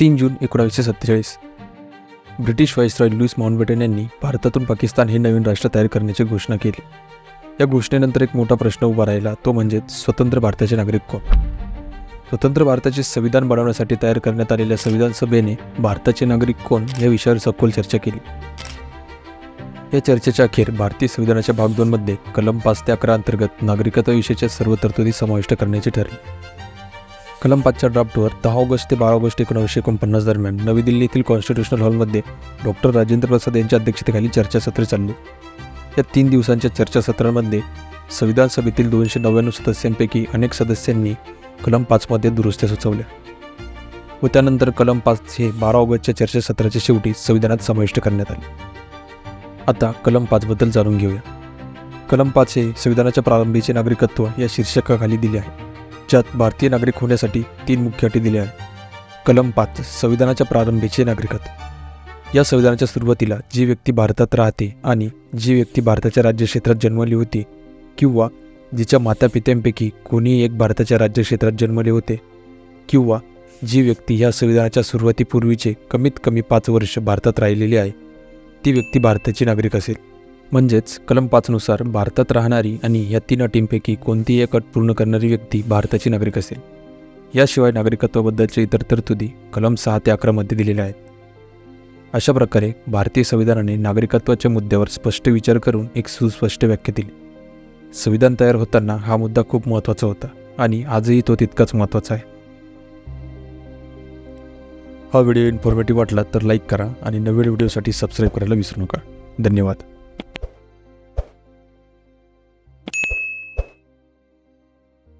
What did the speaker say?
तीन जून एकोणावीसशे सत्तेचाळीस. ब्रिटिश व्हाईसरॉय लुईस माउंटबेटन यांनी भारतातून पाकिस्तान हे नवीन राष्ट्र तयार करण्याची घोषणा केली. या घोषणेनंतर एक मोठा प्रश्न उभा राहिला तो म्हणजे स्वतंत्र भारताचे नागरिक कोण? स्वतंत्र भारताचे संविधान बनवण्यासाठी तयार करण्यात आलेल्या संविधान सभेने भारताचे नागरिक कोण या विषयावर सखोल चर्चा केली. या चर्चेच्या अखेर भारतीय संविधानाच्या भाग दोनमध्ये कलम पाच ते अकरा अंतर्गत नागरिकत्वाविषयीच्या सर्व तरतुदी समाविष्ट करण्याचे ठरले. कलम पाचच्या ड्राफ्टवर दहा ऑगस्ट ते बारा ऑगस्ट एकोणीसशे एकोणपन्नास दरम्यान नवी दिल्ली येथील कॉन्स्टिट्यूशनल हॉलमध्ये डॉक्टर राजेंद्र प्रसाद यांच्या अध्यक्षतेखाली चर्चासत्र चालले. या तीन दिवसांच्या चर्चासत्रामध्ये संविधान सभेतील दोनशे नव्याण्णव सदस्यांपैकी अनेक सदस्यांनी कलम पाचमध्ये दुरुस्त्या सुचवल्या व त्यानंतर कलम पाच हे बारा ऑगस्टच्या चर्चासत्राच्या शेवटी संविधानात समाविष्ट करण्यात आले. आता कलम पाचबद्दल जाणून घेऊया. कलम पाच हे संविधानाच्या प्रारंभीचे नागरिकत्व या शीर्षकाखाली दिले आहे. ज्यात भारतीय नागरिक होण्यासाठी तीन मुख्य अटी दिल्या आहेत. कलम पाच संविधानाच्या प्रारंभीचे नागरिकत्व. या संविधानाच्या सुरुवातीला जी व्यक्ती भारतात राहते आणि जी व्यक्ती भारताच्या राज्यक्षेत्रात जन्मली होती किंवा जिच्या मातापित्यांपैकी कोणीही एक भारताच्या राज्यक्षेत्रात जन्मले होते किंवा जी व्यक्ती ह्या संविधानाच्या सुरुवातीपूर्वीचे कमीत कमी पाच वर्ष भारतात राहिलेली आहे ती व्यक्ती भारताची नागरिक असेल. म्हणजेच कलम पाचनुसार भारतात राहणारी आणि या तीन अटींपैकी कोणतीही एक अट पूर्ण करणारी व्यक्ती भारताची नागरिक असेल. याशिवाय नागरिकत्वाबद्दलच्या इतर तरतुदी कलम सहा ते अकरामध्ये दिलेल्या आहेत. अशा प्रकारे भारतीय संविधानाने नागरिकत्वाच्या मुद्द्यावर स्पष्ट विचार करून एक सुस्पष्ट व्याख्या दिली. संविधान तयार होताना हा मुद्दा खूप महत्त्वाचा होता आणि आजही तो तितकाच महत्त्वाचा आहे. हा व्हिडिओ इन्फॉर्मेटिव्ह वाटला तर लाईक करा आणि नवीन व्हिडिओसाठी सबस्क्राईब करायला विसरू नका. धन्यवाद.